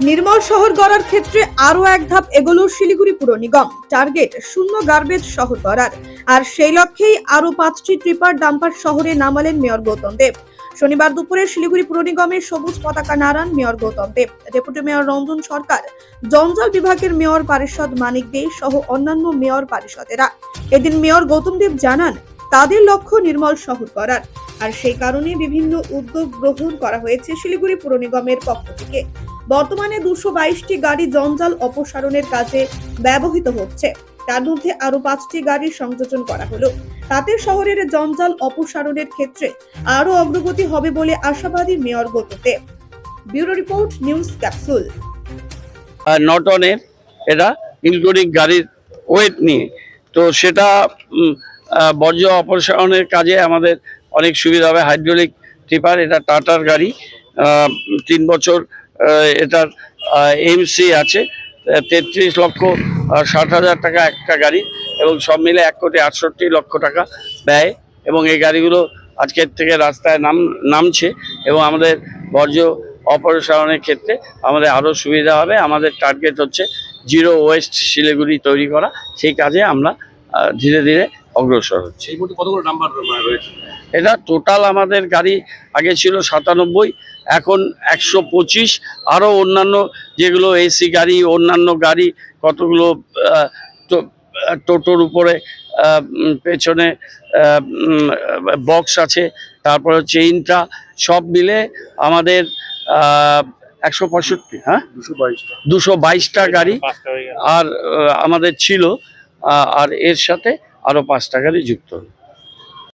নির্মল শহর গড়ার ক্ষেত্রে আরও এক ধাপ এগোলো শিলিগুড়ি পুর নিগম। টার্গেট, শূন্য গার্বেজ শহর গড়ার। আর সেই লক্ষ্যেই আরও পাঁচটি ট্রিপার ডাম্পার শহরে নামালেন মেয়র গৌতম দেব। শনিবার দুপুরে শিলিগুড়ি পুর নিগমের সবুজ পতাকা নাড়ান mayor Gautam Deb. Deputy mayor Ranjan Sarkar, জঞ্জাল বিভাগের মেয়র পারিষদ মানিক দে সহ অন্যান্য মেয়র পারিষদেরা। এদিন মেয়র গৌতম দেব জানান, তাদের লক্ষ্য নির্মল শহর করার আর সেই কারণে বিভিন্ন উদ্যোগ গ্রহণ করা হয়েছে শিলিগুড়ি পুর নিগমের পক্ষ থেকে। বর্তমানে দুশো বাইশটি গাড়ি জঞ্জাল অপসারণের কাজে ব্যবহৃত হচ্ছে। তার মধ্যে আরও পাঁচটি গাড়ির সংযোজন করা হলো। তাতে শহরের জঞ্জাল অপসারণের ক্ষেত্রে আরও অগ্রগতি হবে বলে আশাবাদী mayor গততে। Bureau report, news capsule. Not অনের এটা ইনক্লুডিং গাড়ির ওয়েট নিয়ে। তো সেটা বর্জ্য অপসারণের কাজে আমাদের অনেক সুবিধা হবে। হাইড্রোলিক টিপার, এটা টাটার গাড়ি। তিন বছর এটার এমসি আছে তেত্রিশ লক্ষ ষাট হাজার টাকা একটা গাড়ি এবং সব মিলে এক কোটি আটষট্টি লক্ষ টাকা ব্যয় এবং এই গাড়িগুলো আজকের থেকে রাস্তায় নাম, নামছে এবং আমাদের বর্জ্য অপসারণের ক্ষেত্রে আমাদের আরও সুবিধা হবে। আমাদের টার্গেট হচ্ছে জিরো ওয়েস্ট শিলিগুড়ি তৈরি করা। সেই কাজে আমরা ধীরে ধীরে অগ্রসর হচ্ছি। এই কতগুলো নাম্বার রয়েছে? এটা টোটাল আমাদের গাড়ি আগে ছিল সাতানব্বই, এখন একশো পঁচিশ আরও অন্যান্য যেগুলো এসি গাড়ি, অন্যান্য গাড়ি, কতগুলো টোটোর উপরে পেছনে বক্স আছে, তারপরে চেইনটা সব মিলে আমাদের একশো পঁয়ষট্টি হ্যাঁ? দুশো বাইশটা গাড়ি, আর আমাদের ছিল আর এর সাথে আরও পাঁচটা গাড়ি যুক্ত হলো।